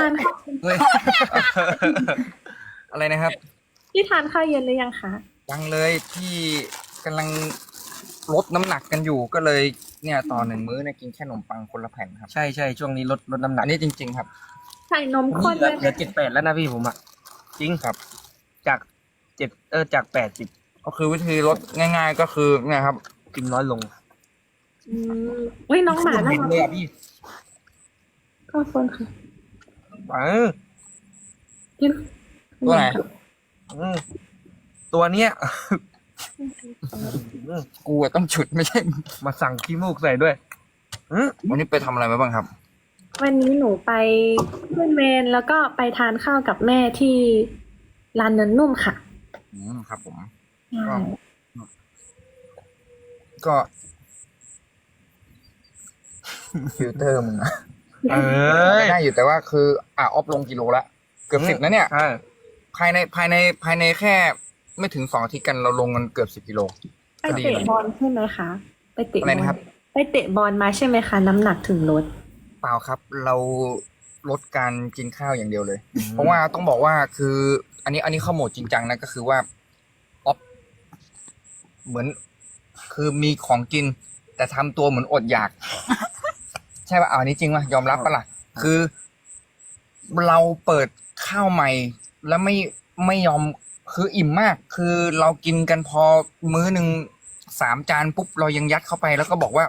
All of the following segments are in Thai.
ทานข้าวเฮ้ยอะไรนะครับ พี่ทานข้าวเย็นหรือยังคะยังเลยพี่กำลังลดน้ำหนักกันอยู่ก็เลยเนี่ยต่อหนึ่งมื้อเนี่ยกินแค่ขนมปังคนละแผ่นครับใช่ใช่ช่วงนี้ลดลดน้ำหนัอักนนี้จริง ๆ ครับใส่นมข้นเหลืด้อวยเหลือเจ็ดแปดแล้วนะพี่ผมอะจริงครับ จากเจ็ดเออจากแปดสิบก็คือวิธีลดง่าย ๆ ก็คือเนี่ยครับกินน้อยลงอืมอุ้ยน้องหมาน่าเห็นรักเลยอะพี่ขอบคุณค่ะ เออกินตัวไหนอืมตัวเนี้ยกูอะต้องฉุดไม่ใช่มาสั่งขี้มูกใส่ด้วยอืมวันนี้ไปทำอะไรมาบ้างครับ วันนี้หนูไปขึ้นเมนแล้วก็ไปทานข้าวกับแม่ที่ร้านเนินนุ่มค่ะอืมครับ ผมใช่ก็ฟิลเตอร์มึงนะ เอ้ยได้อยู่แต่ว่าคืออะออฟลงกิโลละเกือบสิบนะเนี่ย ใช่ภายในภายในภายในแค่ไม่ถึงสองอาทิตย์กันเราลงกันเกือบสิบกิโล ไปเตะบอลใช่ไหมคะ ไปเตะอะไรบอลนะครับ ไปเตะบอลมาใช่ไหมคะ น้ำหนักถึงลด เปล่าครับ เราลดการกินข้าวอย่างเดียวเลย เพราะว่าต้องบอกว่าคือ อันนี้อันนี้ข้อมูลจริงจังนะก็คือว่าออฟเหมือนคือมีของกิน แต่ทำตัวเหมือนอดอยาก ใช่ป่ะเอาอันนี้จริงป่ะยอมรับป่ะล่ะคือ เราเปิดข้าวใหม่ แล้วไม่ไม่ยอมคืออิ่มมาก คือเรากินกันพอมื้อหนึ่งสามจานปุ๊บเรายังยัดเข้าไปแล้วก็บอกว่า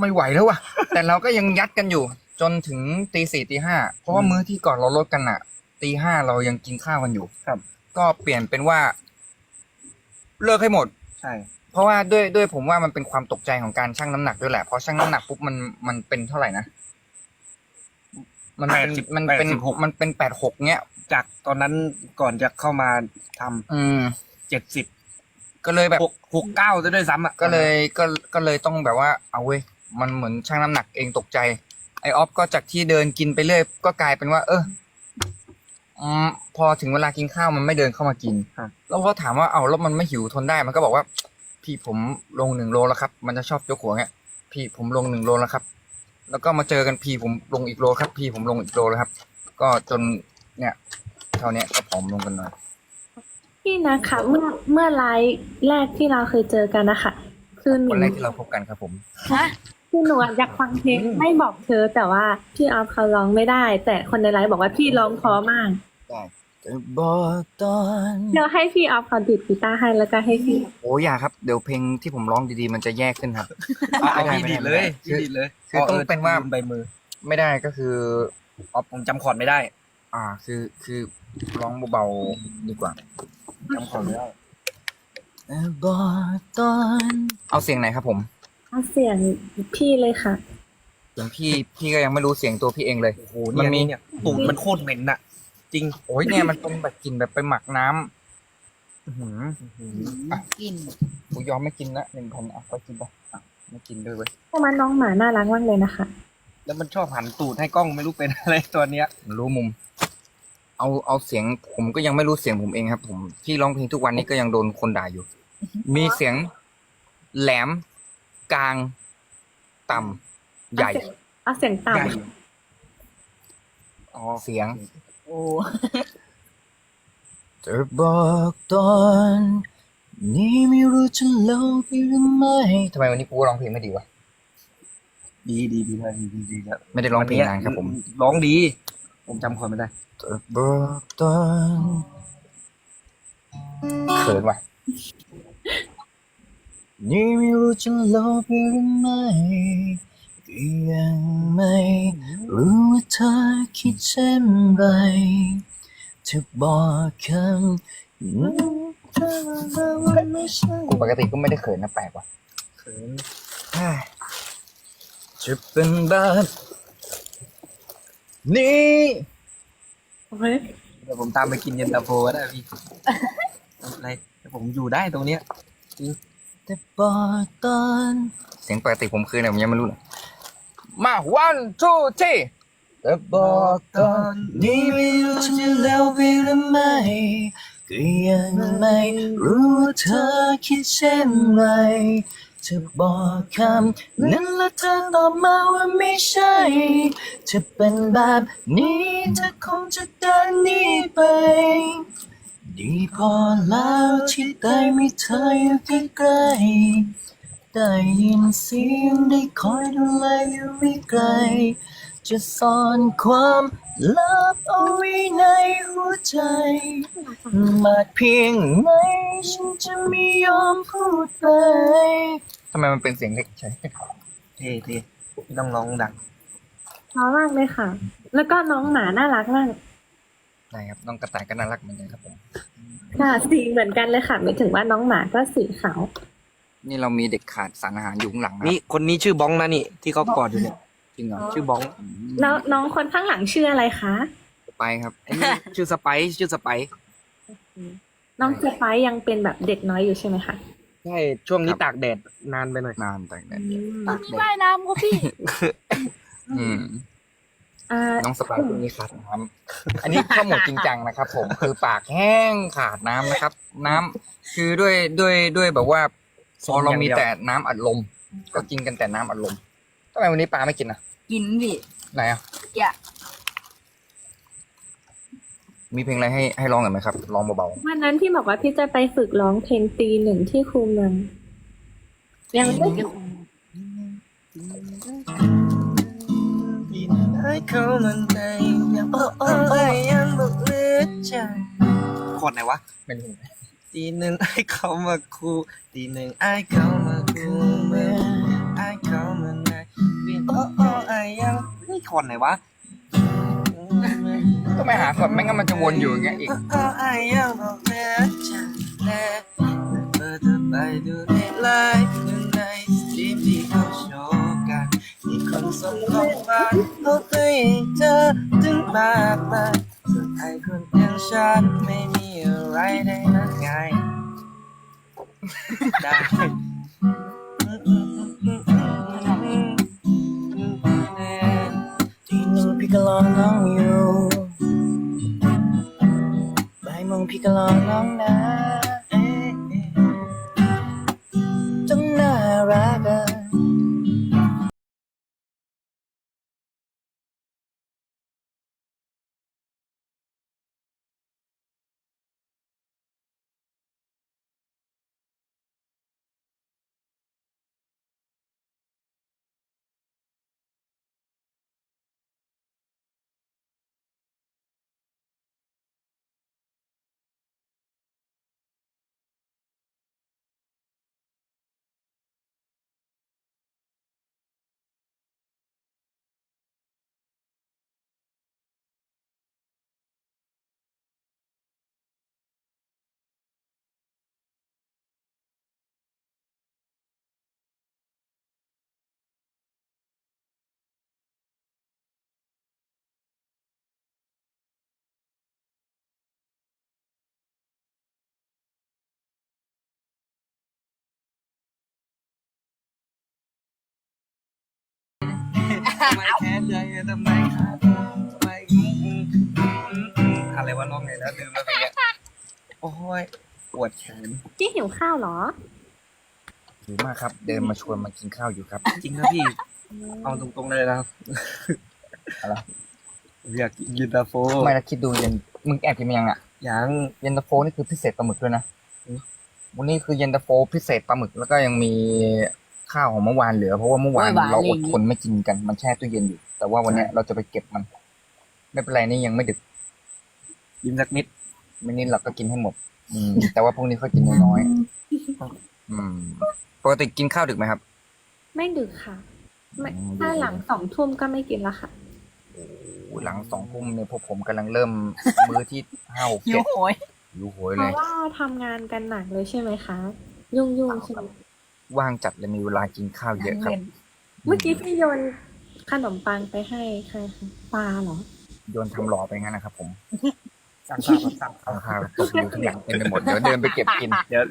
ไม่ไหวแล้วว่ะ แต่เราก็ยังยัดกันอยู่ จนถึงตีสี่ตีห้าเพราะว่ามื้อที่ก่อนเราลดกันอะตีห้าเรายังกินข้าวกันอยู่ครับ ก็เปลี่ยนเป็นว่า เลิกให้หมด ใช่ เพราะว่าด้วยด้วยผมว่ามันเป็นความตกใจของการชั่งน้ำหนักด้วยแหละเพราะชั่งน้ำหนักปุ๊บมันมันเป็นเท่าไหร่นะมันเป็นมันเป็นมันเป็นแปดหกเนี้ย จากตอนนั้นก่อนจะเข้ามาทำอืมเจ็ดสิบก็เลยแบบ หกหกเก้าจะด้วยซ้ำอะก็เลยก็ก็เลยต้องแบบว่าเอาเว้ยมันเหมือนชั่งน้ำหนักเองตกใจ ไอออฟก็จากที่เดินกินไปเรื่อยก็กลายเป็นว่า เอออืมพอถึงเวลากินข้าวมันไม่เดินเข้ามากิน ครับ แล้วพอถามว่าเอาแล้วมันไม่หิวทนได้มันก็บอกว่า พี่ผมลงหนึ่งโลแล้วครับ มันจะชอบยกหัวเงี้ย พี่ผมลงหนึ่งโลแล้วครับ แล้วก็มาเจอกันพี่ผมลงอีกโลครับ พี่ผมลงอีกโลแล้วครับ ก็จนเนี่ยเท่าเนี้ยก็ผอมลงกันหน่อยพี่นะคะเมื่อเมื่อไลฟ์แรกที่เราเคยเจอกันนะคะคือหนูวันแรกที่เราพบกันครับผม คือหนูอะอยากฟังเพลงไม่บอกเธอแต่ว่าพี่ออฟเขาร้องไม่ได้ แต่คนในไลฟ์บอกว่าพี่ร้องเพราะมาก จะบอกตอนเดี๋ยวให้พี่ออฟเขาดีดกีตาร์ให้แล้วก็ให้พี่โอ้ยอย่าครับ เดี๋ยวเพลงที่ผมร้องดีๆ มันจะแยกขึ้นครับเอาไม่พี่ได้ดีดเลยไม่ได้พี่ดีดเลยคือต้องเป็นว่าลืมใบมือ ไม่ได้ก็คืออ๋อผมจำคอร์ดไม่ได้ อ่า คือคือร้องเบาๆดีกว่าจำคอร์ดไม่ได้บอกตอนเอาเสียงไหนครับผมเอาเสียงพี่เลยค่ะเสียงพี่พี่ก็ยังไม่รู้เสียงตัวพี่เองเลยโอ้โหมัเนี่ยนมีเนี่ยตูดมันโคตรเหม็นน่ะ จริง โอ้ยเนี่ยมันเป็นแบบกลิ่นแบบไปหมักน้ำอื้อหือกิน กูยอมไม่กินละหนึ่งพันอะไปกินไปอะไม่กินด้วยเว้ยเพราะว่าน้องหมาน่ารักมากเลยนะคะ แล้วมันชอบหันตูดให้กล้องไม่รู้เป็นอะไรตัวเนี้ยมันรู้มุม เอาเอาเสียง ผมก็ยังไม่รู้เสียงผมเองครับ ผมที่ร้องเพลงทุกวันนี้ก็ยังโดนคนด่าอยู่ มีเสียง แหลม กลาง ต่ำใหญ่ เอาเสียงต่ใหญ่อ๋อเสียง โอ้จะบอกตอนนี้ไม่รู้จะเล่าไปหรือไม่ทำไมวันนี้กูร้องเพลงไม่ดีวะ ดีดีดีมากดีดีดีแล้วไม่ได้ร้องเพลงนานครับผม ร้องดี ผมจำคอร์ดไม่ได้จะบอกตอนเขินว่ะนี่ไม่รู้จะเล่าไปหรือไม่ ก็ยังไม่รู้ว่าเธอคิดเช่นไรจะบอกคำกูปกติก็ไม่ได้เขินนะแปลกว่ะเขินจะเป็นแบบนี้ำโอ้ยเดี๋ยวผมตามไปกินเย็นตาโฟก็ได้พี่ไม่เป็นไรเดี๋ยวผมอยู่ได้ตรงเนี้ยแต่บอกตอนเสียงปกติผมคืออะไรผมยังไม่รู้เลย มา one two three แต่บอกตอนนี้ไม่รู้จะเล่าไปหรือไม่ก็ยังไม่รู้ว่าเธอคิดเช่นไรจะบอกคำนั้นแล้วเธอตอบมาว่าไม่ใช่จะเป็นแบบนี้เธอคงจะเดินหนีไป ดีพอแล้วที่ได้มีเธออยู่ใกล้ๆ ได้ยินเสียงได้คอยดูแลอยู่ไม่ไกล จะซ่อนความลับเอาไว้ในหัวใจ มากเพียงไหนฉันจะไม่ยอมพูดไปทำไมมันเป็นเสียงเล็กใช่เท่เท่ไม่ต้องร้องดังเพราะมากเลยค่ะ แล้วก็น้องหมาน่ารักมากได้ครับน้องกระต่ายก็น่ารักเหมือนกันครับผมค่ะสีเหมือนกันเลยค่ะหมายถึงว่าน้องหมาก็สีขาว นี่เรามีเด็กขาดสารอาหารอยู่ข้างหลังนะนี่คนนี้ชื่อบ้องนะนี่ ที่เขากอดอยู่เนี่ยจริงเหรอชื่อบ้องแล้วน้องคนข้างหลังชื่ออะไรคะไปครับไอ้นี่ชื่อสไปซ์ชื่อสไปซ์น้องสไปซ์ยังเป็นแบบเด็กน้อยอยู่ใช่ไหมคะใช่ช่วงนี้ครับตากแดดนานไปหน่อยนานแต่แต่ไม่ว่ายน้ำก็พี่อืมอ่าน้องสไปร์ตัวนี้ขาดน้ำอันนี้ข้าวหมดจริงจังนะครับ ผมคือปากแห้งขาดน้ำนะครับ น้ำคือด้วยด้วยด้วยแบบว่า พอเรามีแต่น้ำอัดลม ก็กินกันแต่น้ำอัดลมทำไมวันนี้ปลาไม่กินอะ กินพี่ไหนอะอย่ามีเพลงอะไรให้ให้ร้องกันไหมครับร้องเบาวันนั้นพี่บอกว่าพี่จะไปฝึกร้องเพลงตีหนึ่งที่ครูเมืองยังไม่ให้เขามันใจยังโอ้โอ้โอ้ยังบอกเลือใจ ขอดไหนวะๆไม่รู้ ตีหนึ่งไอ้เขามาคูตีหนึ่งไอ้เขามาคูเมื่อไอ้เขามาไหนเวียนโอ้โอ้ไอ้ยังนี่ขอดไหนวะก็ไม่หาก่อนไม่งั้นมันจะวนอยู่อย่างเงี้ยอีกโอ้โอ้ไอ้ยังบอกเลือใจแน่เปิดเธอไปดูในไลฟ์ดูในสตรีมที่เขาโชว์กันมีคนส่งข้อความเขาให้เธอถึงมากมายส่วนไอ้คนอย่างฉันไม่มี อะไรได้นักไง ได้ ทีหนึ่งพี่ก็รอน้องอยู่บ่ายโมงพี่ก็รอน้องนะ ทำไมแค้นใจทำไมครับทำไมอืมอืมอืมอืมอะไรวะร้องไงแล้วลืมแล้วเพลงเนี้ยโอ้ยปวดแขนพี่หิวข้าวเหรอหิวมากครับ เดินมาชวนมากินข้าวอยู่ครับ จริงครับพี่เอาตรงๆเลยนะครับอะไร อยากกินเย็นตาโฟไม่ละคิดดูเย็นมึงแอบกินมายังอะยังเย็นตาโฟนี่คือพิเศษปลาหมึกด้วยนะอืมวันนี้คือเย็นตาโฟพิเศษปลาหมึกแล้วก็ยังมี ข้าวของเมื่อวานเหลือ เพราะว่าเมื่อวานเราอดทนไม่กินกันมันแช่ตู้เย็นอยู่ แต่ว่าวันเนี้ยเราจะไปเก็บมัน ไม่เป็นไรนี่ยังไม่ดึกกินสักนิดไม่นี่เราก็กินให้หมด อืม แต่ว่าพรุ่งนี้ค่อยกินน้อยๆอืมปกติกินข้าวดึกไหมครับ ไม่ดึกค่ะไม่อืมถ้าหลังสองทุ่มก็ไม่กินละค่ะ โอ้โหหลังสองทุ่มเนี่ยพวกผมกำลังเริ่ม มื้อที่ห้าหกหิเจ็วดโหย อยู่โหยเพเลย ราะว่าทำงานกันหนักเลยใช่ไหมคะ ยุ่งยุ่งๆใช่ไหม ว่างจัดเลยมีเวลากินข้าวเยอะครับ เมื่อกี้พี่โยนขนมปังไปให้ใครคะปลาเหรอ โยนทำหล่อไปงั้นนะครับ ผมสั่งภาพครับสั่งภาพทำข้าวตกอยู่ทุกอย่างเต็มไปหมดเดี๋ยวเดินไปเก็บกินเดี๋ยว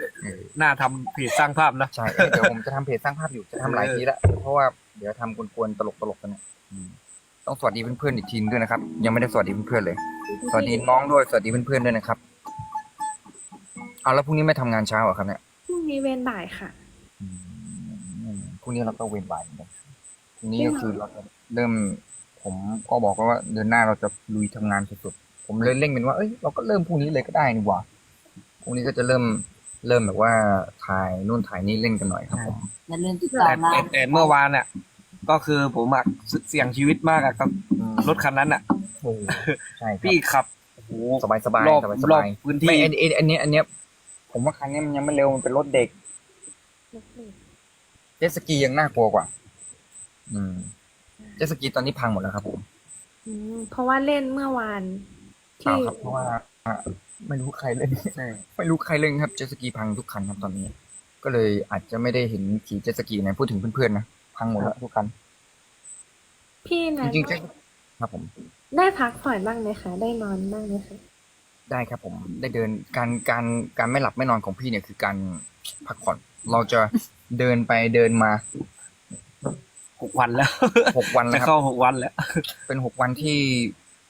หน้าทำเพจสร้างภาพนะใช่เอ้ยเดี๋ยวผมจะทำเพจสร้างภาพอยู่จะทำหลายทีแล้วเพราะว่าเดี๋ยวทำกวนๆตลกๆกันเนี่ยอืมต้องสวัสดีเพื่อนๆอีกทีนึงด้วยนะครับ ยังไม่ได้สวัสดีเพื่อนๆเลย สวัสดีน้องด้วยสวัสดีเพื่อนๆด้วยนะครับเอาแล้วพรุ่งนี้ไม่ทำงานเช้าเหรอครับเนี่ยพรุ่งนี้เวรบ่ายค่ะอืม พรุ่งนี้เราก็เว้นบ่ายเหมือนกันพรุ่งนี้ก็คือเราจะเริ่ม ผมก็บอกแล้วว่าเดือนหน้าเราจะลุยทำงานสุดๆผมเลยเร่งเป็นว่าเอ้ยเราก็เริ่มพรุ่งนี้เลยก็ได้นี่หว่าพรุ่งนี้ก็จะเริ่มเริ่มแบบว่าถ่ายนู่นถ่ายนี่เล่นกันหน่อยครับผมอย่าลืมติดแต่ตามนะแต่แต่เมื่อวานอะ ก็คือผมอะเสี่ยงชีวิตมากอะกับรถคันนั้นอะ โอ้ใช่ครับพี่ขับโอ้โหสบายสบายรอบสบายสรอบบายพื้นไม่ที่ อันอันอันเนี้ยอันเนี้ย ผมว่าคันเนี้ยมันยังไม่เร็วมันเป็นรถเด็ก เจ็ตสกียังน่ากลัวกว่า อืม เจ็ตสกีตอนนี้พังหมดแล้วครับผม อืมเพราะว่าเล่นเมื่อวานเปล่าที่ครับเพราะว่าอะไม่รู้ใครเล่น ไม่รู้ใครเล่นครับเจ็ตสกีพังทุกคันครับตอนนี้ ก็เลยอาจจะไม่ได้เห็นขี่เจ็ตสกีนะพูดถึงเพื่อนๆนะพังหมดแล้วทุกคันพี่นะจริงๆเจ็ตครับผม ได้พักผ่อนบ้างไหมคะ ได้นอนบ้างไหมคะได้ครับผมได้เดินการการการไม่หลับไม่นอนของพี่เนี่ยคือการพักผ่อน เราจะ เดินไปเดินมาหกวันแล้วหกวันจะแล้วครับเข้าหกวันแล้ว เป็นหกวันที่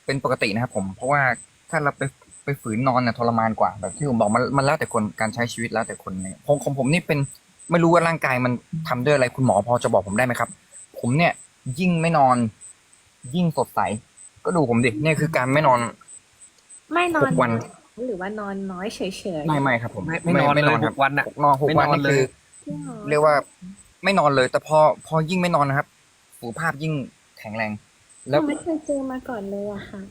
เป็นปกตินะครับ ผม เพราะว่าถ้าเราไปไปฝืนนอนน่ะทรมานกว่าแบบที่ผมบอกมันมันแล้วแต่คนการใช้ชีวิตแล้วแต่คนเนี่ยของของผมนี่เป็นไม่รู้ว่าร่างกายมันทำด้วยอะไรคุณหมอพอจะบอกผมได้ไหมครับ ผมเนี่ยยิ่งไม่นอน ยิ่งสดใส ก็ดูผมดิเนี่ยคือการไม่นอน ไม่นอนหกวัน หรือว่านอนน้อยเฉยๆไม่ไม่ครับ ผมไม่ไม่นอนเลยคหรับกวันอะหกนอนหกไม่วันนอนนี่เลย คือ จริงหอเรียกว่าไม่นอนเลย แต่พอพอยิ่งไม่นอนนะครับสุขภาพยิ่งแข็งแรงหแล้วนูไม่เคยเจอมาก่อนเลยอะค่ะ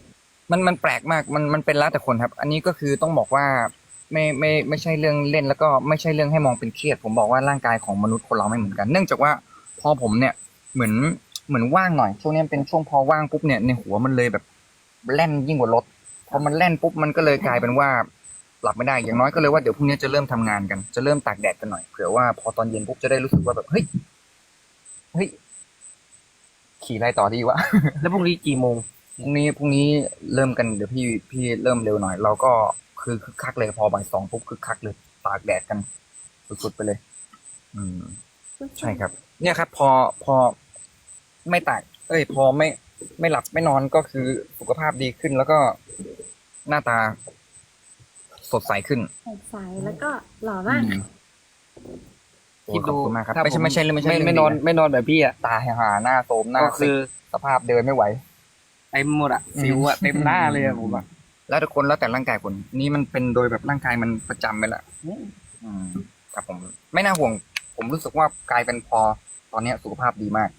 มันมันแปลกมากมันมันเป็นแล้วแต่คนครับ อันนี้ก็คือต้องบอกว่าไม่ไม่ไม่ใช่เรื่องเล่น แล้วก็ไม่ใช่เรื่องให้มองเป็นเครียด ผมบอกว่าร่างกายของมนุษย์คนเราไม่เหมือนกัน เนื่องจากว่าพอผมเนี่ยเหมือนเหมือนว่างหน่อยช่วงนี้เป็นช่วงพอว่างปุ๊บเนี่ยในหัวมันเลยแบบแล่นยิ่งกว่ารถพอมันแล่นปุ๊บมันก็เลยกลายเป็นว่า หลับไม่ได้อย่างน้อยก็เลยว่าเดี๋ยวพรุ่งนี้จะเริ่มทำงานกันจะเริ่มตากแดดกันหน่อยเผื่อว่าพอตอนเย็นปุ๊บจะได้รู้สึกว่าแบบเฮ้ยเฮ้ยขี่อะไรต่อดีวะแล้วพรุ่งนี้กี่โมงพรุ่งนี้พรุ่งนี้เริ่มกันเดี๋ยวพี่พี่เริ่มเร็วหน่อย เราก็คือคึกคักเลยพอบ่ายสองปุ๊บคึกคักเลยตากแดดกันสุดๆไปเลย อืม ใช่ครับ เนี่ยครับ พอพอไม่ตากเอ้ย พอไม่ ไม่หลับไม่นอนก็คือสุขภาพดีขึ้นแล้วก็หน้าตา สดใสขึ้นสดใสแล้วก็หล่อมากอืมโอ้คิดขอบดูคุณมากครับ ถ้าไม่ใช่ไม่ใช่เรื่องไม่ใช่ไม่เรื่องไม่นอนดีะไม่นอนแบบพี่อะตาหาหน้าโทรมหน้าก็คือสภาพเดินไม่ไหว เต็มหมดอะสิวอะเต็มหน้าเลยอะผมอะแล้วแต่คนแล้วแต่ร่างกายคนนี่มันเป็นโดยแบบร่างกายมันประจำไปและอืมครับผม ไม่น่าห่วง ผมรู้สึกว่ากลายเป็นพอ ตอนเนี้ยสุขภาพดีมาก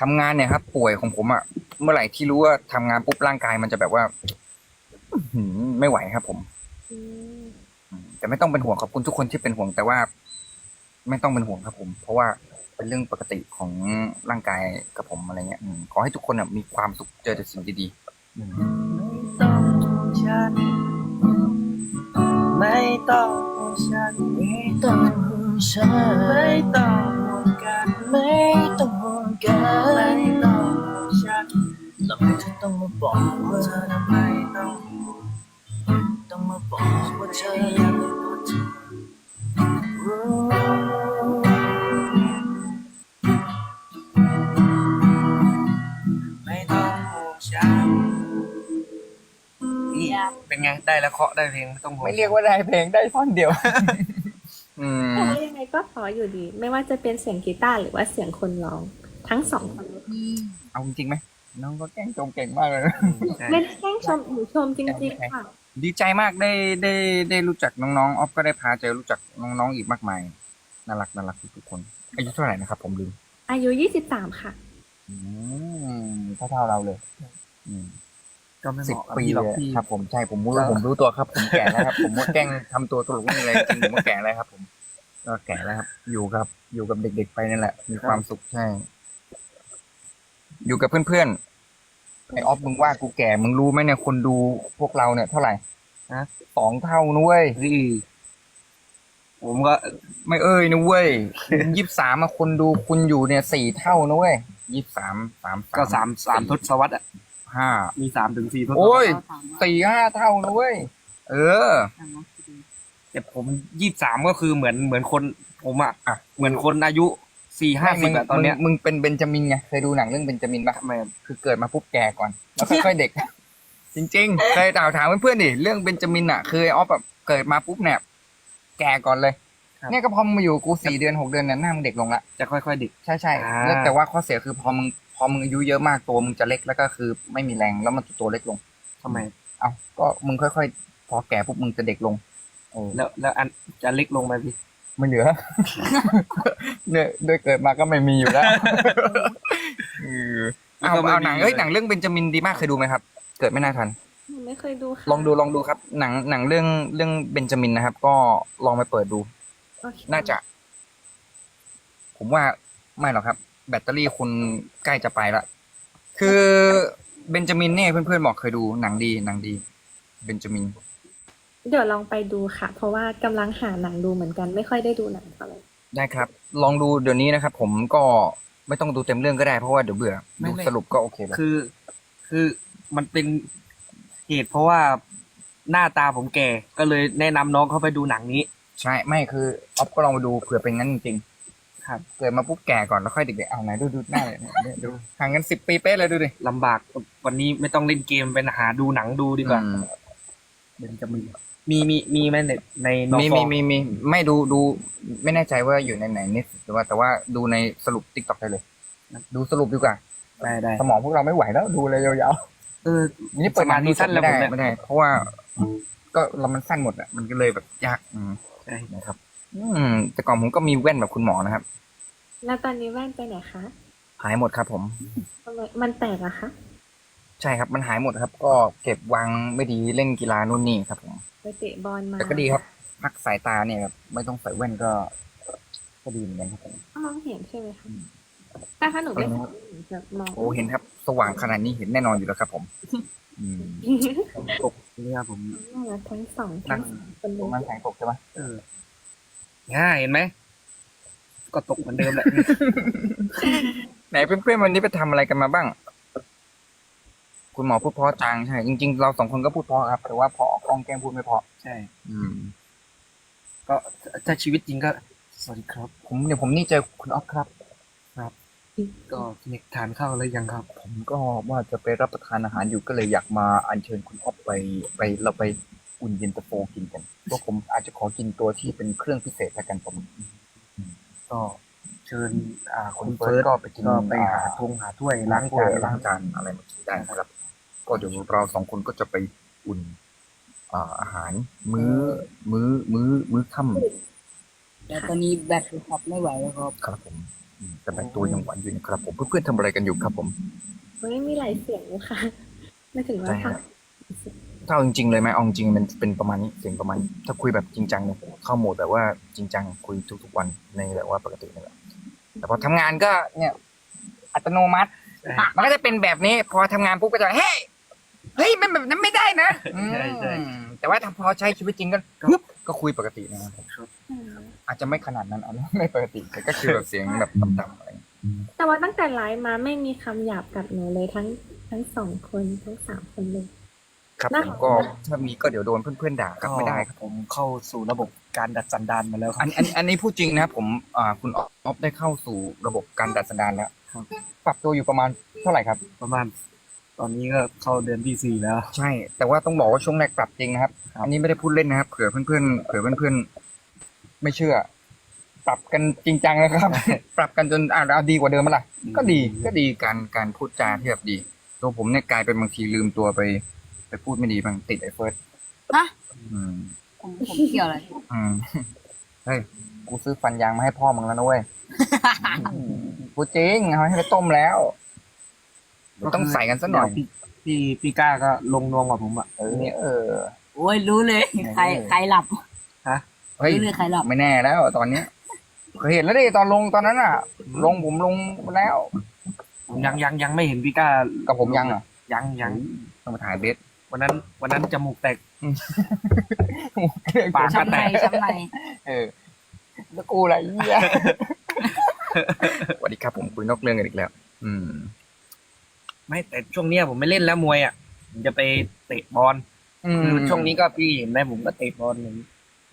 ทำงานเนี่ยครับ ป่วยของผมอะเมื่อไหร่ที่รู้ว่าทำงานปุ๊บร่างกายมันจะแบบว่าอื้อ หือไม่ไหวครับผมอืมอืมแต่ไม่ต้องเป็นห่วงขอบคุณทุกคนที่เป็นห่วงแต่ว่า ไม่ต้องเป็นห่วงครับ ผม เพราะว่าเป็นเรื่องปกติของร่างกายกับผมอะไรเงี้ยอืมขอให้ทุกคนอะมีความสุขเจอแต่สิ่งดีๆอืมต้องฉันไม่ต้องฉัน ไม่ต้องฉัน ไม่ต้องห่วงกันไม่ต้องห่วงกันไม่ต้องฉัน ทำไมเธอต้องมาบอกว่าเธอทำไมต้องต้อง มาบอกว่าเธอยังไม่พอเธอรู้ไม่ต้องห่วงฉันนี่เป็นไง ได้แล้วเคาะได้เพลงไม่ต้องห่วงไม่เรียกว่าได้เพลงได้ท่อนเดียว อืมแต่ว่ายังไงก็พออยู่ดี ไม่ว่าจะเป็นเสียงกีตาร์หรือว่าเสียงคนร้อง ทั้งสองคนเอาจริงๆไหมน้องก็แกล้งชมเก่งมากเลยนะ ใช่ ไม่ได้แกล้งชมหนูชมจริงๆค่ะ ดีใจมากได้ได้ได้รู้จักน้องๆออฟก็ได้พาเจอรู้จักน้องๆอีกมากมายน่ารักน่ารักทุกๆคน อายุเท่าไหร่นะครับ ผมลืมอายุยี่สิบสามค่ะ อืมเท่าๆเราเลย อืมก็ไม่เหสิบมาะกับปีพี่หรเลอกยพี่ ครับ ผมใช่ผมรู้ผมรู้ตัวครับ ผมแก่แล้วครับ ผมว่าแกล้งทำตัวตลกนี่อะไรจริงผมว่าแก่แล้วครับ ผม ก็แก่แล้วครับ อยู่กับ อยู่กับเด็กๆไปนั่นแหละ มีความสุขใช่ อยู่กับเพื่อนๆ ไอออฟมึงว่ากูแก่มึงรู้ไหมเนี่ยคนดูพวกเราเนี่ยเท่าไหร่ฮะสองเท่านุ้ยพี่ผมก็ไม่เอ้ยนะเว้ยยี่สามคนดูคุณอยู่เนี่ยสี่เท่านะเว้ยยี่สามสามก็สามสามทศวรรษอะห้ามีสามถึงสี่ทศวรรษโอ้ยสี่ห้าเท่านะเว้ยเออแต่ผมยี่สามก็คือเหมือนเหมือนคนผมอะอะเหมือนคนอายุ สี่ห้าสิบอะตอนเนี้ยมึงมึงเป็นเบนจามินไงเคยดูหนังเรื่องเบนจามินปะทำไมคือเกิดมาปุ๊บแก่ก่อน แล้วค่อยๆเด็ก จริงๆเคยถามถามเพื่อนๆดิเรื่องเบนจามินอะคือไอ้ออฟแบบเกิดมาปุ๊บเนี่ยแก่ก่อนเลย ครับ เนี่ยก็พอมึงมาอยู่กูสี่เดือนหกเดือนเนี่ยหน้ามึงเด็กลงละจะค่อยๆเด็กใช่ใช่อ่า แล้วแต่ว่าข้อเสียคือพอมึงพอมึงอายุเยอะมากตัวมึงจะเล็กแล้วก็คือไม่มีแรงแล้วมันจะตัวเล็กลง ทำไม เอาก็มึงค่อยๆ พอแก่ปุ๊บมึงจะเด็กลงเออแล้วแล้วอันจะเล็กลงไหมพี่ ไม่เหลือ เนี่ยด้วยเกิดมาก็ไม่มีอยู่แล้วเออเอาเอาหนังเอ้ยหนังเรื่องเบนจามินดีมากเคยดูไหมครับ เกิดไม่น่าทันหนูไม่เคยดูค่ะลองดูลองดูครับ หนังหนังเรื่องเรื่องเบนจามินนะครับ ก็ลองไปเปิดดู โอเคน่าจะ ผมว่าไม่หรอกครับ แบตเตอรี่คุณใกล้จะไปละ คือเบนจามินเนี่ยเพื่อนๆบอกเคยดูหนังดีหนังดี เบนจามิน เดี๋ยวลองไปดูค่ะ เพราะว่ากำลังหาหนังดูเหมือนกัน ไม่ค่อยได้ดูหนังเท่าไหร่ได้ครับ ลองดูเดี๋ยวนี้นะครับ ผมก็ไม่ต้องดูเต็มเรื่องก็ได้เพราะว่าเดี๋ยวเบื่อไม่ดูไม่ สรุปก็โอเคแล้ว คือ คือมันเป็นเหตุเพราะว่าหน้าตาผมแก่ ก็เลยแนะนำน้องเขาไปดูหนังนี้ ใช่ไม่คือออฟก็ลองไปดูเผื่อเป็นงั้นจริงครับๆเกิดมาปุ๊บแก่ก่อนแล้วค่อยเด็กๆเอาไหนดูดูหน้าเลยเนี่ยดูห่างกันสิบปีเป๊ะเลยดูดิลำบากวันนี้ไม่ต้องเล่นเกมเป็นหาดูหนังดูดีกว่าอืมเป็นจะมี มีมีมีไหมในในนอมีฟมีอมีมีไม่ดูดู ไม่แน่ใจว่าอยู่ในไหนนิดหรือว่าแต่ว่าดูในสรุปติ๊กต็อกได้เลย ดูสรุปดีกว่า ได้ได้สมองพวกเราไม่ไหวแล้วดูเลยยาวเออ ๆนี่เปิดสมาธิสั้นแล้วไม่ผมได้เนี่ย ไม่ได้ เพราะว่า ก็เรามันสั้นหมดอะมันก็เลยแบบยากอืมใช่นะครับ อืมแต่ก่อนผมก็มีแว่นแบบคุณหมอนะครับแล้วตอนนี้แว่นไปไหนคะหายหมดครับผม ทำไมมันแตกอะคะ ใช่ครับมันหายหมดครับ ก็เก็บวางไม่ดีเล่นกีฬานู่นนี่ครับผมไปเตะบอลมาแต่ก็ดีครับพักสายตาเนี่ยครับไม่ต้องใส่แว่นก็ ก็ดีเหมือนกันครับผมมองเห็นใช่ไหมคะแต่ถ้าหนูไม่ใส่หนูจะมองโอ้เห็นครับ สว่างขนาดนี้เห็นแน่นอนอยู่แล้วครับ ผม อืมตกเนี่ยผมน่ารักทั้งสองทั้งสามคนเลตรงยนั้นแสงตกใช่ไหมเออง่ายเห็นไหมก็ตกเหมือนเดิมแหละไหนเพื่อนๆวันนี้ไปทำอะไรกันมาบ้าง คุณหมอพูดเพราะจังใช่ จริง ๆ เราสองคนก็พูดเพราะครับแต่ว่าพอออกกล้องแกล้งพูดไม่เพราะใช่ อืม ก็ถ้าชีวิตจริงก็ สวัสดีครับ ผมเดี๋ยวผมนี่เจอคุณออฟครับ ก็เน็กทานข้าวแล้วยังครับ ผมก็ว่าจะไปรับประทานอาหารอยู่ก็เลยอยากมาอัญเชิญคุณออฟไปไปเราไปอุ่นเย็นตาโฟกินกันเพราะผมอาจจะขอกินตัวที่เป็นเครื่องพิเศษแล้วกันผมก็เชิญอ่าคุคุณณเฟิเฟิร์ร์สสก็ไปกินก็ไปหาทงหาถ้วยล้างจานล้างจานอะไรมากินได้นะครับ ก็เดี๋ยวเราสองคนก็จะไปอุ่นอ่าอาหาร มื้อ มื้อ มื้อ มื้อค่ำแต่ตอนนี้แบตขับไม่ไหวแล้วครับ ครับผมอืมแต่แบ่ตัวยังไหวอยู่นะครับ ผมเพื่อนๆทำอะไรกันอยู่ครับผมไม่มีหลายเสียงเลยค่ะไม่ถึงว่าใช่ค่ะฮะถ้าเอาจริงๆเลยไหมเอาจริงๆมันเป็นประมาณนี้เสียงประมาณนี้ถ้าคุยแบบจริงจังเนี่ยเข้าโหมดแบบว่าจริงจังคุยทุกๆวันในแบบว่าปกตินี่แหละแต่พอทำงานก็เนี่ย อัตโนมัติ มันก็จะเป็นแบบนี้ พอทำงานปุ๊บก็จะเฮ้ย เฮ้ยมันแบบนั้นไม่ได้นะใช่ใช่อืมแต่ว่าถ้าพอใช้ชีวิตจริงก็ปึ๊บก็คุยปกตินะครับอืมอาจจะไม่ขนาดนั้นเอานะไม่ปกติแต่ก็คือแบบเสียงแบบต่ำๆอะไรอย่างเงี้ยแต่ว่าตั้งแต่ไลฟ์มาไม่มีคำหยาบกับหนูเลยทั้งทั้งสองคนทั้งสามคนเลย ครับน่าผมก็ถ้ามีก็เดี๋ยวโดนเพื่อนๆด่าครับไม่ได้ครับ ผมเข้าสู่ระบบการดัดสันดานมาแล้วคอัรับ นอันอันนี้พูดจริงนะครับผมอ่าคุณออฟได้เข้าสู่ระบบการดัดสันดานแล้วครับ ปรับตัวอยู่ประมาณเท่าไหร่ครับ ประมาณ ตอนนี้ก็เข้าเดือนที่สี่แล้ว ใช่ แต่ว่าต้องบอกว่าช่วงแรกปรับจริงนะครับครับ อันนี้ไม่ได้พูดเล่นนะครับ เผื่อเพื่อนๆ เผื่อเพื่อนๆ ไม่เชื่อ ปรับกันจริงจังนะครับ ปรับกันจนอ่าเอาดีกว่าเดิมมั้ยล่ะก็ดี ก็ดีการการพูดจาที่แบบดี ตัวผมเนี่ยกลายเป็นบางทีลืมตัวไป ไปพูดไม่ดีบางติดไอ้เฟิร์สฮะอืมผมผมเกี่ยวอะไรอืมเฮ้ย กูซื้อฟันยางมาให้พ่อมึงแล้วนะเว้ยพูดจริงเอาให้ไปต้มแล้ว เดี๋ยวต้องใส่กันสักหน่อย พี่พี่พี่ก้าก็ลงนวงกับผมอะ เออเนี่ยเออ โอ้ยรู้เลย ใครใครหลับ เฮ้ยรู้เลยใครหลับ ไม่แน่แล้วตอนเนี้ยเคยเห็นแล้วดิตอนลงตอนนั้นอะ ลงผมลงแล้ว ผมยังยังยังไม่เห็นพี่ก้ากับผมยังอะยังยังต้องมาถ่ายเบสวันนั้น วันนั้นจมูกแตก ปากช้ำช้ำในช้ำในเออแล้วกูอะไรเงี้ยสวัสดีครับผมคุยนอกเรื่องกันอีกแล้ว อืม ไม่แต่ช่วงเนี้ยผมไม่เล่นแล้วมวยอะผมจะไปเตะบอลอืมคือช่วงนี้ก็พี่เห็นไหมผมก็เตะบอลอย่างนี้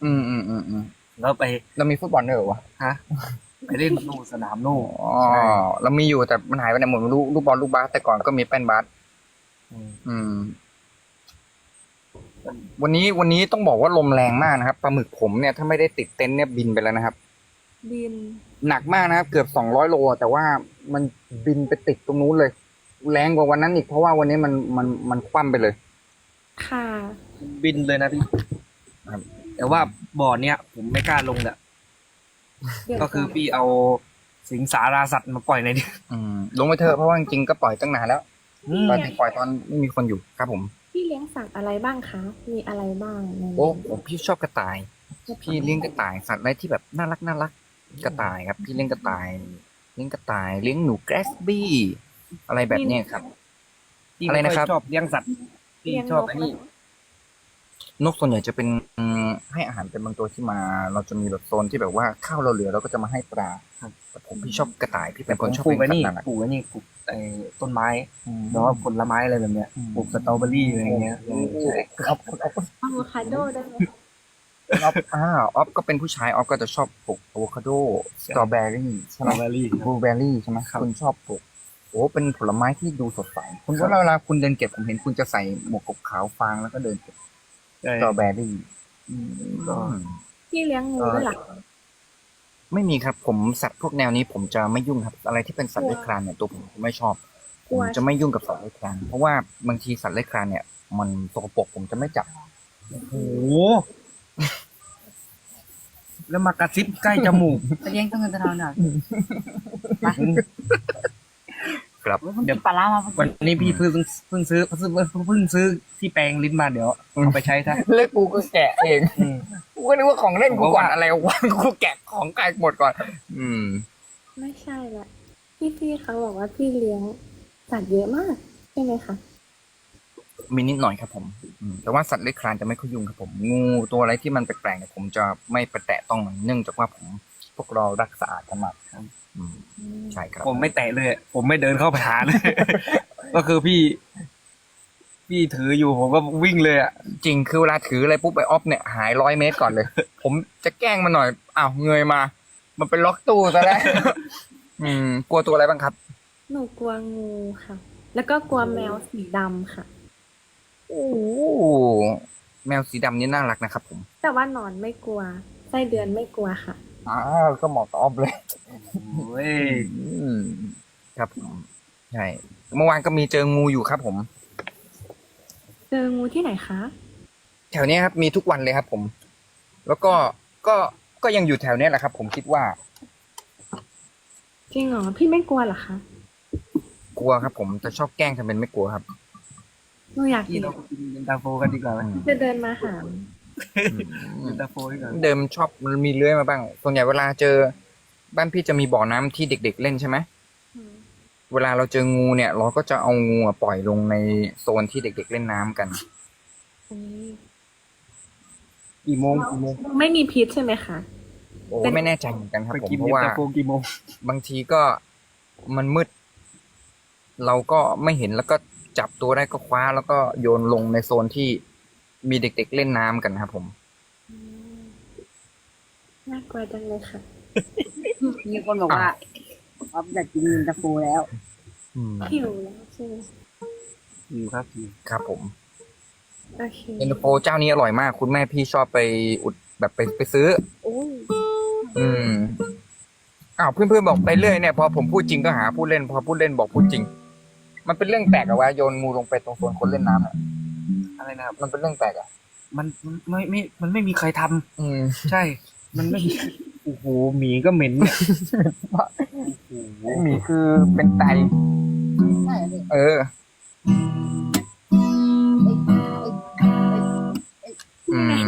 อืมอืมอืมอืมแล้วไปเรามีฟุตบอลด้วยเหรอวะฮะไปเล่นนู่นสนามนู่นอ๋อใช่เรามีอยู่แต่มันหายไปไหนหมดไม่รู้ลูกบอลลูกบาสแต่ก่อนก็มีแป้นบาสอืมอืมแต่วันนี้วันนี้ต้องบอกว่าลมแรงมากนะครับปลาหมึกผมเนี่ยถ้าไม่ได้ติดเต็นท์เนี่ยบินไปแล้วนะครับ บิน หนักมากนะครับ เกือบสองร้อยโล แต่ว่ามันบินไปติดตรงนู้นเลย แรงกว่าวันนั้นอีกเพราะว่าวันนี้มันมันมันคว่ำไปเลย ค่ะ บินเลยนะพี่ครับแต่ว่าบ่อเนี้ยผมไม่กล้าลงแหละเดี๋ยวก็คือพี่เอาสิงสาราสัตว์มาปล่อยในนี้อืมลงไปเถอะเพราะว่าจริงๆก็ปล่อยตั้งนานแล้วอืมตอนที่ปล่อยตอนไม่มีคนอยู่ครับผม พี่เลี้ยงสัตว์อะไรบ้างคะ มีอะไรบ้างในโอ้ผมพี่ชอบกระต่าย พี่เลี้ยงกระต่ายสัตว์อะไรที่แบบน่ารักน่ารักกระต่ายครับ พี่เลี้ยงกระต่าย เลี้ยงกระต่าย เลี้ยงหนูแกรสบี้ อะไรแบบเนี้ยครับพี่อะไรนะครับม่ยชอบเลี้ยงสัตว์พี่เลี้ยงชนอบกอันไหมนี้นกส่วนใหญ่จะเป็นอืมให้อาหารเป็นบางตัวที่มา เราจะมีแบบโซนที่แบบว่าข้าวเราเหลือเราก็จะมาให้ปลาแต่ผมพี่ชอบกระต่ายพี่เป็นคนชอบปลูกเป็ไอ้นสัตนี่ว์น่ารักปลูกไอ้นี่ปลูกไอ้ต้นไม้อืมหรือว่าผลไม้อะไรแบบเนี้ยปลูกสตรอเบอรี่อะไรอย่างเงี้ยใช่เอาเอาอะโวคาโดได้ไหมออฟอ่าออฟก็เป็นผู้ชายออฟก็จะชอบปลูกอะโวคาโดสตรอเบอรี่สใช่ตไหรมอเบอรี่บลูเบอร์รี่ใช่ไหมคุณชอบปลูก โอ้เป็นผลไม้ที่ดูสดใสคุณว่าเวลาคุณเดินเก็บผมเห็นคุณจะใส่หมวกกบขาวฟางแล้วก็เดินเก็บใช่สตรอเบอรี่ก็พี่เลี้ยงงูด้วยเหรอไม่มีครับผมสัตว์พวกแนวนี้ผมจะไม่ยุ่งครับ อะไรที่เป็นสัตว์เลื้อยคลานเนี่ยตัวผมไม่ชอบผมจะไม่ยุ่งกับสัตว์เลื้อยคลานเพราะว่าบางทีสัตว์เลื้อยคลานเนี่ย มันสกปรกผมจะไม่จับโอ้โหแล้วมากระซิบใกล้จมูก ไปเลี้ยงต้องเงินตัวทองหน่อย ครับเดี๋ยวปลาร้ามาวันนี้พี่เพิ่งเพิ่งซื้อเพิ่งเพิ่งซื้อที่แปรงลิ้นมาเดี๋ยวเอาไปใช้ซะเลือกกูก็แกะเองอืมกูก็นึกว่าของเล่นกูเพราะก่อนว่าอะไรวะกูแกะของไกลหมดก่อน อืม ไม่ใช่ละพี่พี่เขาบอกว่าพี่เลี้ยงสัตว์เยอะมากใช่ไหมคะมีนิดหน่อยครับผมอืมแต่ว่าสัตว์เลื้อยคลานจะไม่ค่อยยุ่งครับผม งูตัวอะไรที่มันแปลกๆเนี่ยผมจะไม่ไปแตะต้องมันเนื่องจากว่าผมพ วกเรารักสะอาดกันมากครับอืมใช่ครับผมไม่แตะเลย ผมไม่เดินเข้าไปหาเลย ก็คือพี่ พี่ถืออยู่ผมก็วิ่งเลยอะจริงคือเวลาถืออะไรปุ๊บไปออฟเนี่ยหายร้อยเมตรก่อนเลย ผมจะแกล้งมันหน่อยอ้าวเงยมา มันเป็นล็อกตู้ซะแล้วอืม กลัวตัวอะไรบ้างครับ หนูกลัวงูค่ะ แล้วก็กลัวแมวสีดำค่ะ โอ้โหแมวสีดำนี่น่ารักนะครับผม แต่ว่านอนไม่กลัวไส้เดือนไม่กลัวค่ะ อ้าวก็เหมาะกับออฟเลยโอ้ยอืมครับผมใช่เมื่อวานก็มีเจองูอยู่ครับผม เจองูที่ไหนคะ แถวเนี้ยครับ มีทุกวันเลยครับ ผม แล้วก็ก็ก็ยังอยู่แถวเนี้ยแหละครับ ผมคิดว่า จริงเหรอ พี่ไม่กลัวเหรอคะกลัวครับ ผมแต่ชอบแกล้งทำเป็นไม่กลัวครับหนูอยากพี่กินเราไปกินเย็นตาโฟกันดีกว่าไหมจะเดินมาหา เย็นตาโฟดีกว่าเดิมชอบมันมีเลื้อยมาบ้าง ส่วนใหญ่เวลาเจอ บ้านพี่จะมีบ่อน้ำที่เด็ก ๆ เล่นใช่ไหม อืมเวลาเราเจองูเนี่ย เราก็จะเอางูอะปล่อยลงในโซนที่เด็ก ๆ เล่นน้ำกัน อืมกี่โมงกี่โมงไม่มีพิษใช่ไหมคะ โอ้เป็น ไม่แน่ใจเหมือนกันครับไปผมกินเพเย็ราะนว่าตาโฟกี่โมงบางทีก็มันมืด เราก็ไม่เห็นแล้วก็จับตัวได้ก็คว้าแล้วก็โยนลงในโซนที่ มีเด็กๆเล่นน้ำกันนะครับผมอืมน่ากลัวจังเลยค่ะ มีคนบอกว่าอ๊อฟอยากกินเย็นตาโฟแล้วอืมหิวแล้วใช่ไหมอยู่ครับอยู่ครับผมโอเคเย็นตาโฟเจ้านี้อร่อยมาก คุณแม่พี่ชอบไปอุดแบบไปไปซื้อ โอ้ยอืมอ้าวเพื่อนๆบอกไปเรื่อยเนี่ยพอผมพูดจริงก็หาพูดเล่น พอพูดเล่นบอกพูดจริง มันเป็นเรื่องแปลกอะวะโยนงูลงไปตรงโซนคนเล่นน้ำอะ อะไรนะครับ มันเป็นเรื่องแปลกอะมันมันไม่ไม่มันไม่มีใครทำอืมใช่ มันไม่มีโอ้โหหมีก็เหม็นเนี่ยโอ้โหหมีคือเป็นไตใช่เลยเอออืม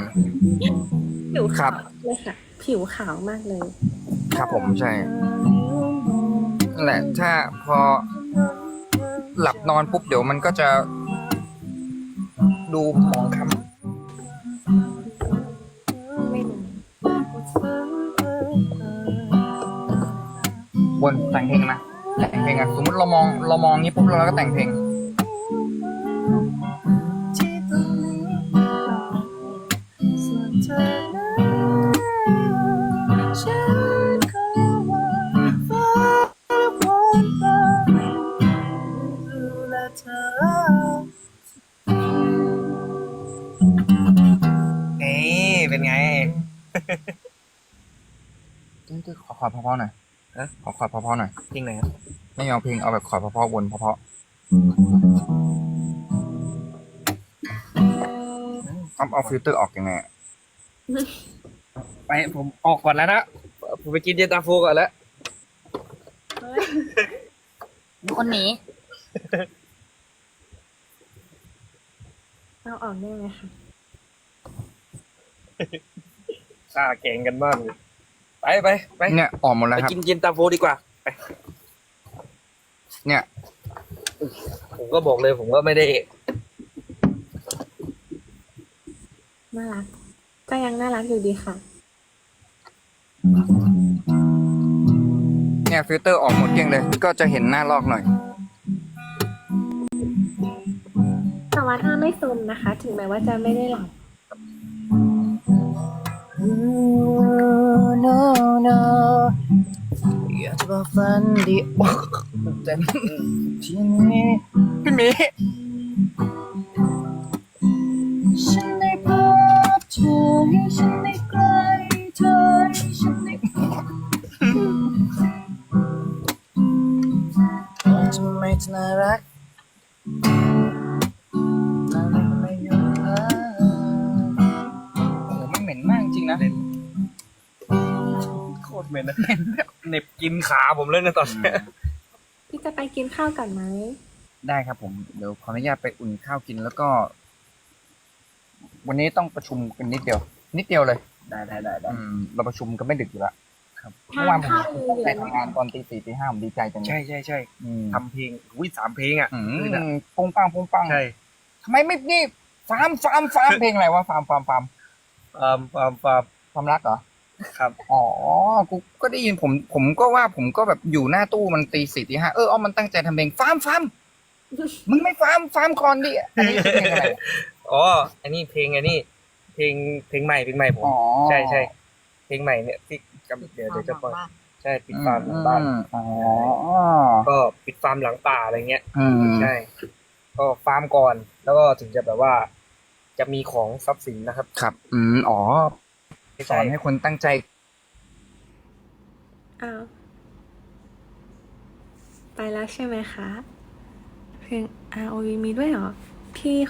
ผิวครัขาบวเลยค่ะ ผิวขาวมากเลย ครับผมใช่นั่นแหละ ถ้าพอหลับนอนปุ๊บเดี๋ยวมันก็จะ ดูหมองคไม่รู้ำบนแต่งเพลงนะแต่งเพลงอะสมมติเรามองเรามองนี้ปุ๊บเราก็แต่งเพลง เพราะๆหน่อยฮะ ขอขอดเพราะๆหน่อยเพลงไหนครับไม่เอาเพลงเอาแบบขอดเพราะๆวนเพราะๆเอาเอาฟิลเตอร์ออกยังไงอะไปผมออกก่อนแล้วนะ ผมไปกินเย็นตาโฟก่อนแล้ว มีคนหนีเอาออกได้ไหมคะฆ่าแข่งกันมากเลย ไปไปไปเนี่ยออกหมดแล้วไปครับ กินเย็นตาโฟดีกว่าไปเนี่ย ผมก็บอกเลยผมก็ไม่ได้ น่ารัก ก็ยังน่ารักอยู่ดีค่ะ เนี่ยฟิลเตอร์ออกหมดเกลี้ยงเลย ก็จะเห็นหน้าลอกหน่อย แต่ว่าถ้าไม่ซึมนะคะ ถึงแม้ว่าจะไม่ได้หลับ no no อยากจะบอกฝันดีโอ้เต็มทีนี้พี่หมี เหม็นนะเหน็บกินขาผมเลยนะตอนเนี้ยพี่จะไปกินข้าวก่อนไหม ได้ครับผม เดี๋ยวขออนุญาตไปอุ่นข้าวกินแล้วก็ วันนี้ต้องประชุมกันนิดเดียว นิดเดียวเลย ได้ได้ได้ได้อืมเราประชุมกันไม่ดึกอยู่แล้วครับทาเมื่อวานนผมข้าวเหลืไปองทำงานตอนตีสี่ตีห้าผมดีใจจังเลยใช่ใช่ใช่อืมทำเพลงอุ้ยสามเพลงอะอืคืนอะมปุ้งปังปุ้งปังใช่ทำไมไม่นี่ฟาร์มฟาร์มฟาร์มเพลงอะไรวะฟาร์มฟาร์มฟาร์มฟาร์มฟาร์มฟาร์มความรักเหรอ ครับ อ๋อ กูก็ได้ยินผม ผมก็ว่าผมก็แบบอยู่หน้าตู้มันตีสี่ตีห้าเออเอามันตั้งใจทำเพลงฟาร์มฟาร์มมึงไม่ฟาร์มฟาร์มคอนดิอันนี้คือเพลงอะไรอ๋อ อันนี้เพลงอันนี้ เพลงเพลงใหม่เพลงใหม่ผมอ๋อใช่ใช่เพลงใหม่เนี่ยที่กำเดี๋ยวเดี๋ยวจะปล่อยใช่ปิดฟาร์มหลังบ้านอืมอ๋อก็ปิดฟาร์มหลังป่าอะไรเงี้ยอืมใช่ ก็ฟาร์มก่อน แล้วก็ถึงจะแบบว่า จะมีของทรัพย์สินนะครับ ครับ อืมอ๋อไม่ สอนให้คนตั้งใจ อ้าว ไปแล้วใช่ไหมคะ เพลง R O V มีด้วยเหรอ พี่เขา